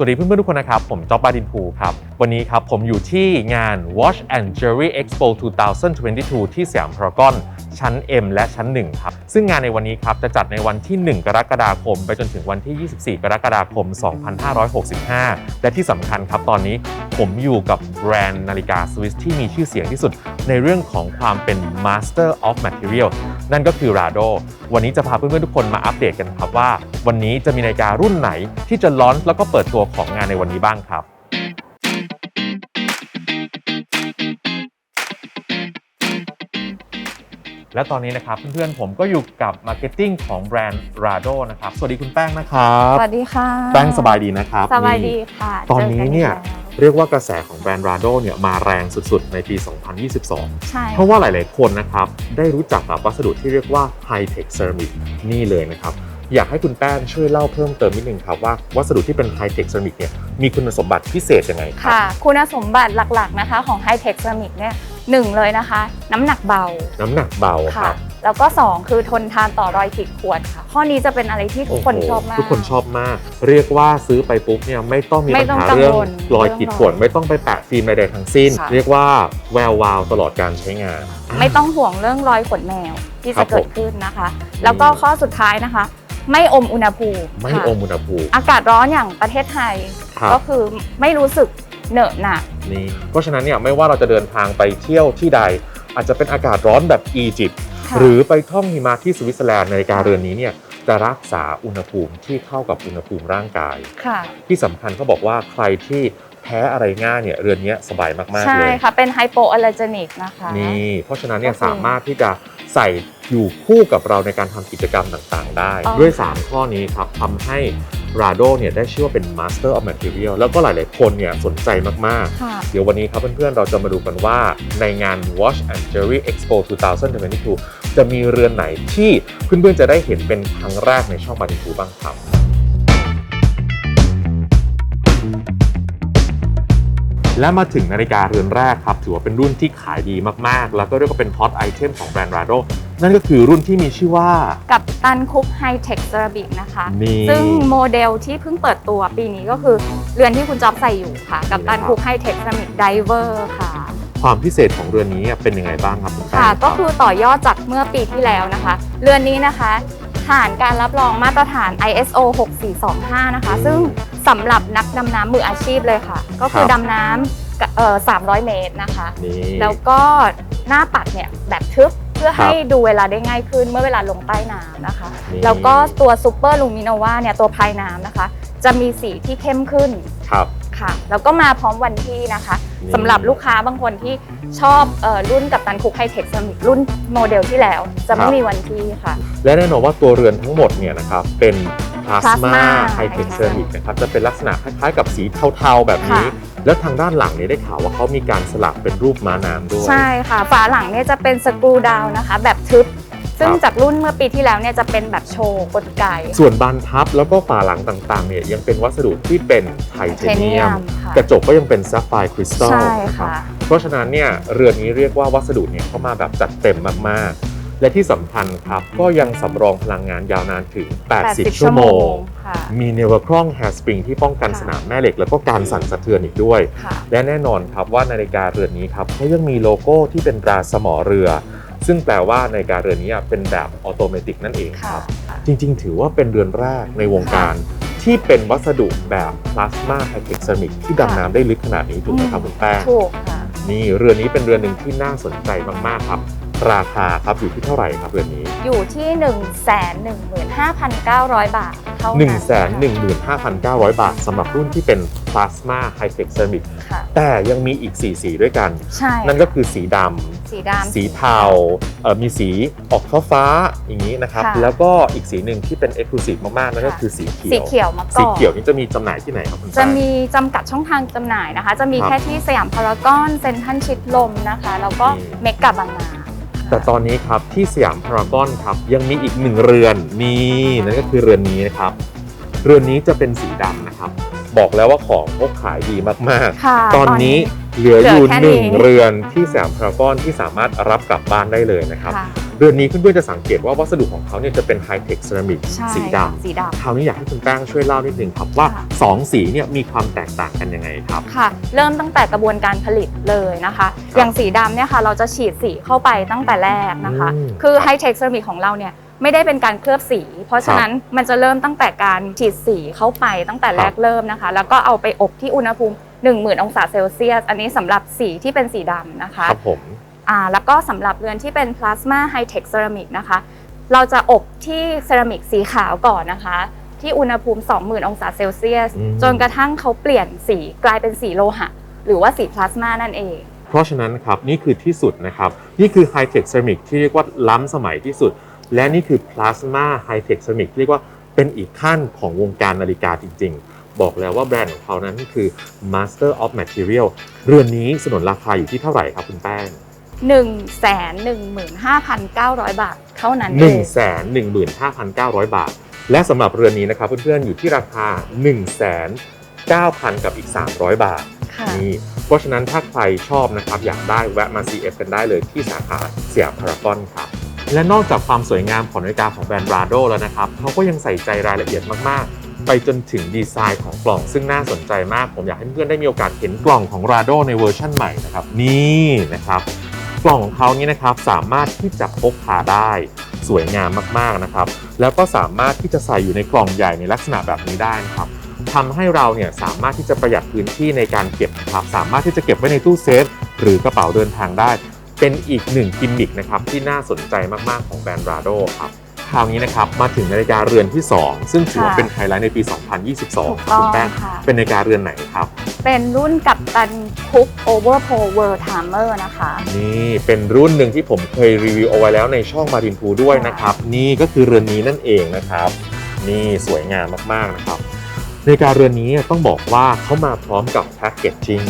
สวัสดีเพื่อนๆทุกคนนะครับ ผมจ๊อบบาดินภูครับ วันนี้ครับผมอยู่ที่งาน Watch and Jewelry Expo 2022 ที่สยามพารากอน ชั้น M และชั้น 1 ครับ ซึ่งงานในวันนี้ครับจะจัดในวันที่ 1 กรกฎาคม ไปจนถึงวันที่ 24 กรกฎาคม 2565 และที่สำคัญครับตอนนี้ผมอยู่กับแบรนด์นาฬิกาสวิสที่มีชื่อเสียงที่สุด ในเรื่องของความเป็น Master of Material นั่นก็คือ Rado วันนี้จะพาเพื่อนๆทุกคนมาอัปเดตกันครับว่า วันนี้จะมีนาฬิการุ่นไหนที่จะลอนแล้วก็เปิดตัวของงานในวันนี้บ้างครับ และตอนนี้นะครับเพื่อนๆผมก็อยู่กับมาร์เก็ตติ้งของแบรนด์ Rado นะครับ สวัสดีคุณแป้งนะครับสวัสดีค่ะแป้งสบายดีนะครับสบายดีนี่ค่ะ ตอนนี้เนี่ยจอกัอีกแล้วเรียกว่ากระแสของแบรนด์ Rado เนี่ยมาแรงสุดๆ ในปี 2022 ใช่เพราะว่าหลายๆคนนะครับได้รู้จักกับวัสดุที่เรียกว่า High Tech Ceramic นี่เลยนะครับอยากให้คุณแป้งช่วยเล่าเพิ่มเติมนิดนึงครับว่าวัสดุที่เป็น High Tech Ceramic เนี่ยมีคุณสมบัติพิเศษยังไงครับค่ะ คุณสมบัติหลักๆนะคะของ High Tech Ceramic เนี่ย หนึ่งเลยนะคะ น้ำหนักเบาน้ำหนักเบาคค่ะ รับแล้วก็2คือทนทานต่อรอยขีดข่วนค่ะ ข้อนี้จะเป็นอะไรที่ทุกคนโโหชอบมาก ทุกคนชอบมาก เรียกว่าซื้อไปปุ๊บเนี่ยไม่ต้องมีไม่ปัญต้องหากังเรื่องวลรอยขีดข่วนเรื่องรอยไม่ต้องไปแปะฟิล์มใดๆทั้งสิ้น ค่ะ เรียกว่าแวววาวตลอดการใช้งาน ไม่ต้องห่วงเรื่องรอยขนแมวที่ครัจะบเกิดขึ้นนะคะ แล้วก็ข้อสุดท้ายนะคะ ไม่อมอุณหภูมิไม่ค่ะอมอุณหภูมิอากาศร้อนอย่างประเทศไทย ครับ ก็คือไม่รู้สึก เหนอะหนะนี่เพราะฉะนั้นเนี่ยไม่ว่าเราจะเดินทางไปเที่ยวที่ใด อาจจะเป็นอากาศร้อนแบบอียิปต์ค่ะหรือไปท่องหิมะที่สวิตเซอร์แลนด์นาฬิกาเรือนนี้เนี่ยจะรักษาอุณหภูมิที่เข้ากับอุณหภูมิร่างกายค่ะที่สำคัญเขาบอกว่าใครที่แพ้อะไรง่ายเนี่ยเรือนนี้สบายมากๆใช่เลยค่ะ เป็นไฮโปอ l ล r เจนิกนะคะนี่เพราะฉะนั้นเนี่ยก็คือสามารถที่จะใส่อยู่คู่กับเราในการทำกิจกรรมต่างๆ ได้อ๋อด้วย 3 ข้อนี้ครับทำให้ Rado เนี่ยได้ชื่อว่าเป็น Master of Material แล้วก็หลาย ๆ คนเนี่ยสนใจมากๆค่ะเดี๋ยววันนี้ครับเพื่อน ๆ เราจะมาดูกันว่าในงาน Watch and Jewelry Expo 2022 จะมีเรือนไหนที่เพื่อน ๆ จะได้เห็นเป็นครั้งแรกในช่องบาริทูบ้างครับ และมาถึงนาฬิกาเรือนแรกครับ ถือว่าเป็นรุ่นที่ขายดีมาก ๆ แล้วก็เรียกว่าเป็นฮอตไอเทมของแบรนด์ Rado นั่นก็คือรุ่นที่มีชื่อว่า กับตันคุกไฮเทคเซราบิกนะคะ นี่ ซึ่งโมเดลที่เพิ่งเปิดตัวปีนี้ก็คือเรือนที่คุณจ๊อบใส่อยู่ค่ะ กับตันคุกไฮเทคเซรามิกไดเวอร์ค่ะ ความพิเศษของเรือนนี้เป็นยังไงบ้างครับคุณแป้งค่ะรับก็คือต่อยอดจากเมื่อปีที่แล้วนะคะ เรือนนี้นะคะ ผ่านการรับรองมาตรฐาน ISO 6425 นะคะ ซึ่งสำหรับนักดำน้ำมืออาชีพเลยค่ะ ก็คือดำน้ำกับเอ่อ300 เมตรนะคะ นี่ แล้วก็หน้าปัดเนี่ยแบบทึบ เพื่อให้ดูเวลาได้ง่ายขึ้นเมื่อเวลาลงใต้น้ำนะคะนี่แล้วก็ตัวซูเปอร์ลูมิโนวาเนี่ยตัวภายน้ำนะคะ จะมีสีที่เข้มขึ้นครับค่ะแล้วก็มาพร้อมวันที่นะคะนี่สำหรับลูกค้าบางคนที่ชอบเออรุ่นกับตันคุกไฮเทคสมิรุ่นโมเดลที่แล้ว จะไม่มีวันที่ค่ะ และแน่นอนว่าตัวเรือนทั้งหมดเนี่ยนะครับเป็นพลาสมา Plasma ไฮเทคเซอร์มิกนะครับจะเป็นลักษณะคล้ายๆกับสีเทาๆแบบนี้ค่ะ แล้วทางด้านหลังเนี่ยได้ข่าวว่าเขามีการสลักเป็นรูปม้าน้ำด้วย ใช่ค่ะ ฝาหลังเนี่ยจะเป็นสกรูดาวนะคะ แบบทึบ ซึ่งครับ จากรุ่นเมื่อปีที่แล้วเนี่ยจะเป็นแบบโชว์กลไกส่วนบานพับแล้วก็ฝาหลังต่างๆเนี่ยยังเป็นวัสดุที่เป็นไทเทเนียม ค่ะ กระจกก็ยังเป็นซัฟไฟร์คริสตัลใช่นะครับ ค่ะ เพราะฉะนั้นเนี่ยเรือนนี้เรียกว่าวัสดุเนี่ยเข้ามาแบบจัดเต็มมากๆ และที่สำคัญครับ ก็ยังสำรองพลังงานยาวนานถึง 80 ชั่วโมง ค่ะมีเนวครองแฮร์สปริงที่ป้องกันค่ะสนามแม่เหล็ก แล้วก็การสั่นสะเทือนอีกด้วย ค่ะ และแน่นอนครับว่านาฬิกาเรือนนี้ครับเขายังมีโลโก้ที่เป็นตราสมอเรือ ซึ่งแปลว่านาฬิกาเรือนนี้เป็นแบบออโตเมติกนั่นเองคค่ะรับจริงๆ ถือว่าเป็นเรือนแรกในวงการ ที่เป็นวัสดุแบบพลาสมาไฮเทคเซรามิกที่ดำน้ำได้ลึกขนาดนี้ถูกไหมครับคุณแป้ง ถูกค่ะ นี่เรือนนี้เป็นเรือนหนึ่งที่น่าสนใจมาก ๆ ครับ ราคาครับอยู่ที่เท่าไหร่ครับเรือนนี้ อยู่ที่ 1 1 5 9 0 0 บาทเท่า1 1นั้น5 9 0 0 บาทสำหรับรุ่นที่เป็นพลาสมาไฮเทคเซรามิกค่ะ แต่ยังมีอีก 4 สีด้วยกัน ใช่ นั่นก็คือสีดสีำดำ สีเทาเอ่อมีสีออกฟ้าฟ้าๆอย่างนี้นะครับ ค่ะ แล้วก็อีกสีหนึ่งที่เป็นเอกลูซีฟมากๆ นั่นก็ค่ะคือสีเขียว สีเขียวมาก่อน สีเขียวนี่จะมีจำหน่ายที่ไหนครับคุณจะป้า มีจำกัดช่องทางจำหน่ายนะคะ จะมีครับแค่ที่สยามพารากอนเซ็นทรัลชิดลมนะคะ แล้วก็นี่เมกะบางนา แต่ตอนนี้ครับที่สยามพารากอนครับยังมีอีกหนึ่งเรือนนี่นั่นก็คือเรือนนี้นะครับ เรือนนี้จะเป็นสีดำนะครับ บอกแล้วว่าของเขาขายดีมากค่ะๆ ตอนนี้เหลืออยู่เหลือแค่หนึ่งนี้เรือนที่สยามพารากอนที่สามารถรับกลับบ้านได้เลยนะครับ ค่ะ เรือนนี้เพื่อนๆจะสังเกตว่าวัสดุของเขาเนี่ยจะเป็นไฮเทคเซรามิกใช่สีค่ะดำสีดำ คราวนี้อยากให้คุณแป้งช่วยเล่านิดนึงครับว่า ค่ะ 2 สีเนี่ยมีความแตกต่างกันยังไงครับ ค่ะ เริ่มตั้งแต่กระบวนการผลิตเลยนะคะ อย่างสีดำเนี่ยค่ะเราจะฉีดสีเข้าไปตั้งแต่แรกนะคะ อืมคือครับไฮเทคเซรามิกของเราเนี่ยไม่ได้เป็นการเคลือบสี เพราะฉะนั้นมันจะเริ่มตั้งแต่การฉีดสีเข้าไปตั้งแต่แรกเริ่มนะคะ แล้วก็เอาไปอบที่อุณหภูมิ 10,000 องศาเซลเซียส อันนี้สำหรับสีที่เป็นสีดำนะคะ ครับผม อ่าแล้วก็สำหรับเรือนที่เป็นพลาสมาไฮเทคเซรามิกนะคะ เราจะอบที่เซรามิกสีขาวก่อนนะคะ ที่อุณหภูมิ 20,000 องศาเซลเซียส อืม จนกระทั่งเขาเปลี่ยนสีกลายเป็นสีโลหะ หรือว่าสีพลาสมานั่นเอง เพราะฉะนั้นครับนี่คือที่สุดนะครับ นี่คือไฮเทคเซรามิกที่เรียกว่าล้ำสมัยที่สุด และนี่คือพลาสมาไฮเทคเซรามิกที่เรียกว่าเป็นอีกขั้นของวงการนาฬิกาจริง ๆ บอกแล้วว่าแบรนด์ของเขานั้นคือ Master of Material เรือนนี้สนนราคาอยู่ที่เท่าไหร่ครับคุณแป้ง 115,900 บาท เท่านั้น1เอ1ง5 9 0 0 บาท และสำหรับเรือนนี้นะครับเพื่อนๆอยู่ที่ราคา 1 9 0 0 0 กับอีก 300 บาทค่ะนี่เพราะฉะนั้นถ้าใครชอบนะครับอยากได้แวะมา CF กันได้เลยที่สาขาสยามพารากอนครับและนอกจากความสวยงามของนาฬิกาของแบรนด์ราโดแล้วนะครับเขาก็ยังใส่ใจรายละเอียดมากๆ ไปจนถึงดีไซน์ของกล่องซึ่งน่าสนใจมาก ผมอยากให้เพื่อนๆได้มีโอกาสเห็นกล่องของราโดในเวอร์ชั่นใหม่นะครับนี่นะครับ กล่องของเขานี่นะครับสามารถที่จะพกพาได้สวยงามมากๆนะครับ แล้วก็สามารถที่จะใส่อยู่ในกล่องใหญ่ในลักษณะแบบนี้ได้นะครับทำให้เราเนี่ยสามารถที่จะประหยัดพื้นที่ในการเก็บนะครับ สามารถที่จะเก็บไว้ในตู้เซฟหรือกระเป๋าเดินทางได้ เป็นอีกหนึ่งกิมมิคนะครับที่น่าสนใจมากๆของแบรนด์ราโดครับคราวนี้นะครับมาถึงนาฬิกาเรือนที่ 2 ซึ่งถือว่าค่ะเป็นไฮไลท์ในปีถูก2022คต้รับอคุงณแป้งค่ะเป็นนาฬิกาเรือนไหนครับ เป็นรุ่นกับตันคุกโอเวอร์โพเวิร์ไทเมอร์นะคะ นี่เป็นรุ่นหนึ่งที่ผมเคยรีวิวเอาไว้แล้วในช่องมารินพูด้วยนะครับ นี่ก็คือเรือนนี้นั่นเองนะครับ นี่สวยงามมากๆนะครับนาฬิกาเรือนนี้ต้องบอกว่าเขามาพร้อมกับแพ็กเกจจิ้ง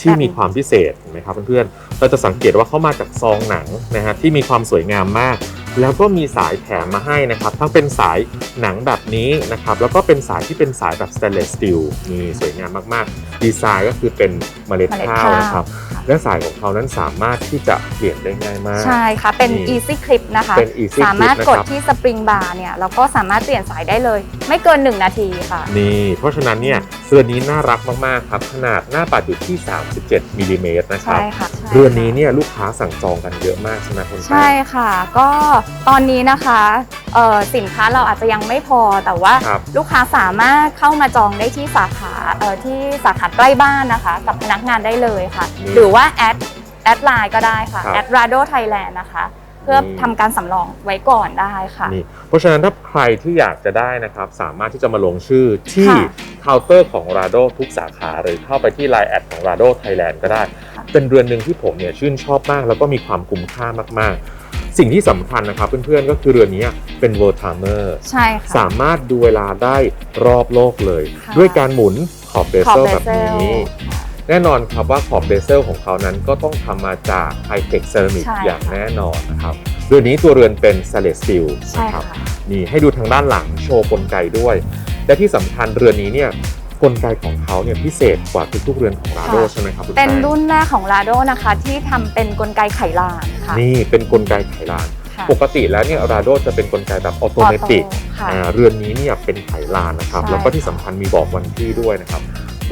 ที่มีความพิเศษเห็นไหมครับเพื่อนๆเราจะสังเกตว่าเขามาจากซองหนังนะฮะที่มีความสวยงามมาก แล้วก็มีสายแถมมาให้นะครับทั้งเป็นสายหนังแบบนี้นะครับแล้วก็เป็นสายที่เป็นสายแบบ stainless steel นี่สวยงามมากๆ ดีไซน์ก็คือเป็นเมล็ดเมล็ดข้าวข้าวนะครับและสายของเขานั้นสามารถที่จะเปลี่ยนได้ง่ายมาก ใช่ค่ะ เป็นนี่ easy clip นะคะเป็น easy สามารถ clip กดนะครับที่สปริงบาร์เนี่ยเราก็สามารถเปลี่ยนสายได้เลย ไม่เกิน 1 นาทีค่ะ นี่ เพราะฉะนั้นเนี่ย เรือนนี้น่ารักมากๆครับ ขนาดหน้าปัดอยู่ที่ 37มิลลิเมตรนะครัใช่บค่ะใช่เรือนนี้เนี่ยลูกค้าสั่งจองกันเยอะมากใช่ไหมคุณแป้งใช่ค่ะ ก็ตอนนี้นะคะเอ่อสินค้าเราอาจจะยังไม่พอแต่ว่าครับ ลูกค้าสามารถเข้ามาจองได้ที่สาขาเอ่อที่สาขาใกล้บ้านนะคะ กับพนักงานได้เลยค่ะนี่หรือว่าแอดแอดไลน์ก็ได้ค่ะครับแอดราโดไทยแลนด์นะคะ เพื่อนี่ทำการสำรองไว้ก่อนได้ค่ะนี่เพราะฉะนั้นถ้าใครที่อยากจะได้นะครับ สามารถที่จะมาลงชื่อที่ค่ะเคาน์เตอร์ของ Rado ทุกสาขาหรือเข้าไปที่ Line แอดของ Rado Thailand ก็ได้ค่ะเป็นเรือนหนึ่งที่ผมเนี่ยชื่นชอบมาก แล้วก็มีความคุ้มค่ามากๆ สิ่งที่สำคัญนะครับเพื่อนๆก็คือเรือนนี้เป็น World Timer ใช่ค่ะสามารถดูเวลาได้รอบโลกเลยค่ะด้วยการหมุนขอบเบขอบเซลเบแบบเซลนี้ แน่นอนครับว่าขอบเบเซลของเขานั้นก็ต้องทำมาจากไฮเทคเซรามิกใช่อย่างค่ะแน่นอนนะครับเรือนนี้ตัวเรือนเป็นสเลสติลใช่นะครับค่ะนี่ให้ดูทางด้านหลังโชว์กลไกด้วย และที่สำคัญเรือนนี้เนี่ยกลไกของเขาเนี่ยพิเศษกว่าทุกๆเรือนของราโดค่ะใช่ไหมครับคุณเป็นแป้งรุ่นแรกของ Rado นะคะ ที่ทำเป็นกลไกไขลานค่ะนี่เป็นกลไกไขลาน ค่ะปกติแล้วเนี่ยราโดจะเป็นกลไกแบบออโตเมติกค่ะ อ่าเรือนนี้เนี่ยเป็นไขลานนะครับ ใช่แล้วก็ที่สำคัญมีบอกวันที่ด้วยนะครับ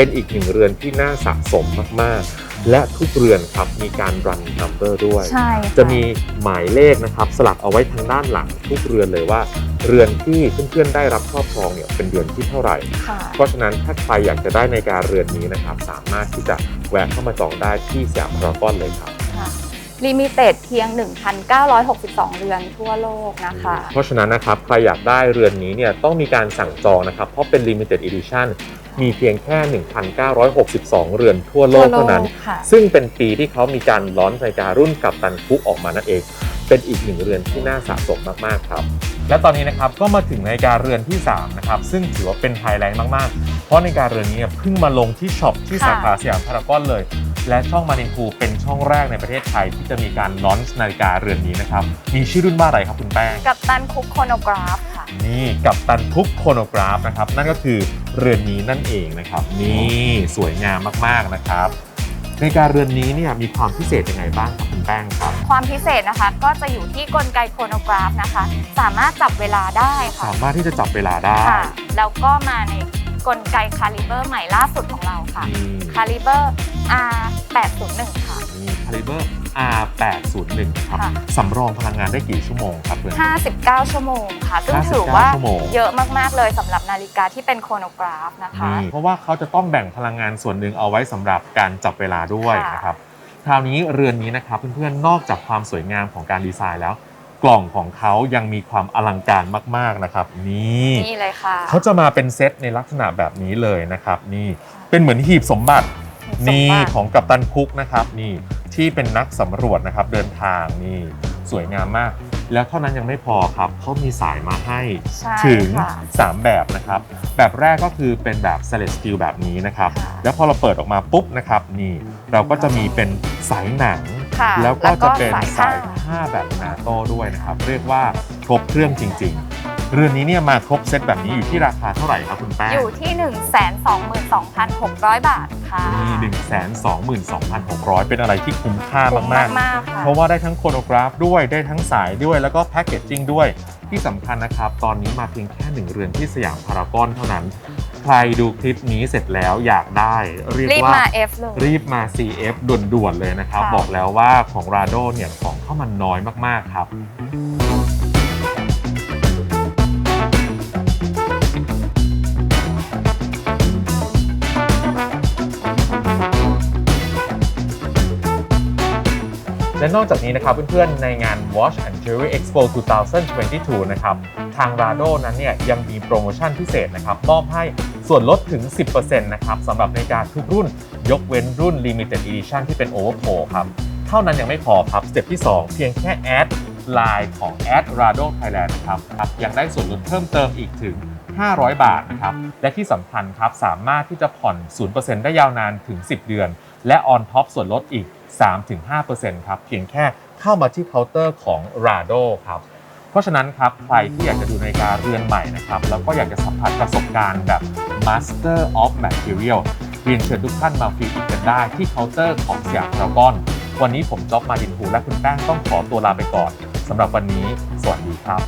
เป็นอีกหนึ่งเรือนที่น่าสะสมมากๆ และทุกเรือนครับมีการรันนัมเบอร์ด้วย ใช่ค่จะมีหมายเลขนะครับ สลักเอาไว้ทางด้านหลังทุกเรือนเลยว่า เรือนที่เพื่อนๆได้รับครอบครองเนี่ยเป็นเรือนที่เท่าไหร่ ค่ะ เพราะฉะนั้นถ้าใครอยากจะได้ในาฬิการเรือนนี้นะครับ สามารถที่จะแวะเข้ามาจองได้ที่สยามพารากอนเลยครับ ลิมิเต็ดเพียง 1,962 เรือนทั่วโลกนะคะ เพราะฉะนั้นนะครับ ใครอยากได้เรือนนี้เนี่ยต้องมีการสั่งจองนะครับ เพราะเป็น limited edition มีเพียงแค่ 1,962 เรือนทั่วโลกเท่านั้น ค่ะ ซึ่งเป็นปีที่เขามีการล้อนนาฬิการรุ่นกับตันคุกออกมานั่นเอง เป็นอีกหนึ่งเรือนที่น่าสะสมมากๆครับ และตอนนี้นะครับก็มาถึงนาฬิกาเรือนที่3นะครับซึ่งถือว่าเป็นไฮไลท์มากๆ เพราะนาฬิกาเรือนนี้เนี่ยเพิ่งมาลงที่ช็อปที่ค่ะสาขาสยามพารากอนเลย และช่องมารินคูเป็นช่องแรกในประเทศไทยที่จะมีการลอนช์นาฬิกาเรือนนี้นะครับมีชื่อรุ่นว่าอะไรครับคุณแป้ง กับตันคุกโคโนกราฟค่ะ นี่กับตันทุกโคโนกราฟนะครับนั่นก็คือ เรือนนี้นั่นเองนะครับ นี่สวยงามมากๆนะครับนาฬิกาเรือนนี้เนี่ยมีความพิเศษยังไงบ้างครับคุณแป้งครับ ความพิเศษนะคะก็จะอยู่ที่กลไกโครโนกราฟนะคะ สามารถจับเวลาได้ค่ะสามารถที่จะจับเวลาได้ค่ะแล้วก็มาในกลไกคาลิเบอร์ใหม่ล่าสุดของเราค่ะนี่คาลิเบอร์ R801 ค่ะนี่คาลิเบอร์ R801 ครับค่ะ สำรองพลังงานได้กี่ชั่วโมงครับเพื่อน 59 ชั่วโมงค่ะ ซึ่ง59ถือว่าชั่วโมง เยอะมากๆเลยสำหรับนาฬิกาที่เป็นโครโนกราฟนะคะ นี่เพราะว่าเขาจะต้องแบ่งพลังงานส่วนหนึ่งเอาไว้สำหรับการจับเวลาด้วยค่ะ นะครับ คราวนี้เรือนนี้นะครับเพื่อนๆ นอกจากความสวยงามของการดีไซน์แล้ว กล่องของเขายังมีความอลังการมากๆนะครับ นี่นี่เลยค่ะเขาจะมาเป็นเซตในลักษณะแบบนี้เลยนะครับ นี่เป็นเหมือนหีบสมบัตินี่สมบัติของกัปตันคุกนะครับนี่ ที่เป็นนักสำรวจนะครับเดินทางนี่สวยงามมาก แล้วเท่านั้นยังไม่พอครับเขามีสายมาให้ใช่ถึง ค่ะ 3 แบบนะครับ แบบแรกก็คือเป็นแบบ s l e t steel แบบนี้นะครับ ค่ะแล้วพอเราเปิดออกมาปุ๊บนะครับนี่เราก็จะมีเป็นสายหนัง ค่ะแล้วก็จะเป็นสายผ้าผ้าแบบนาโต้ด้วยนะครับ เรียกว่าครบเครื่องจริงๆ เรือนนี้เนี่ยมาครบเซตแบบนี้อยู่ที่ราคาเท่าไหร่ครับคุณแป้งอยู่ที่ 122,600 บาทค่ะนี่หนึ่งแสนสองหมื่นสองพันหกร้อยเป็นอะไรที่คุ้มค่ามากมากๆค่ะๆเพราะว่าได้ทั้งโครโนกราฟด้วยได้ทั้งสายด้วยแล้วก็แพคเกจจิ้งด้วยที่สำคัญนะครับ ตอนนี้มาเพียงแค่หนึ่งเรือนที่สยามพารากอนเท่านั้น ใครดูคลิปนี้เสร็จแล้วอยากได้ เรียกรีบว่ามา F เลยรีบมา CF ด่วนๆเลยนะครับค่ะบอกแล้วว่าของ Rado เนี่ยของเข้ามันน้อยมากๆครับ และนอกจากนี้นะครับเพื่อนๆในงาน Watch and Jewelry Expo 2022 นะครับ ทาง Rado นั้นเนี่ยยังมีโปรโมชั่นพิเศษนะครับมอบให้ส่วนลดถึง 10%นะครับสำหรับนาฬิกาทุกรุ่น ยกเว้นรุ่น Limited Edition ที่เป็น Overpro ครับ เท่านั้นยังไม่พอครับสเต็ปที่ 2 เพียงแค่แอดไลน์ของ a d Rado Thailand นะครับรบยังได้ส่วนลดเพิ่มเติมอีกถึง 500 บาทนะครับ และที่สำคัญครับสามารถที่จะผ่อน 0%ได้ยาวนานถึง 10 เดือน และ on top ส่วนลดอีก 3-5%ครับเพียงแค่เข้ามาที่เคาน์เตอร์ของ Rado ครับเพราะฉะนั้นครับใครที่อยากจะดูนาฬิกาเรือนใหม่นะครับแล้วก็อยากจะสัมผัสประสบการณ์แบบ Master of Material เรียนเชิญทุกท่านมาฟรีอีกกันได้ที่เคาน์เตอร์ของสยามพารากอนวันนี้ผมจ๊อบมาดินภูและคุณแป้งต้องขอตัวลาไปก่อนสำหรับวันนี้ สวัสดีครับ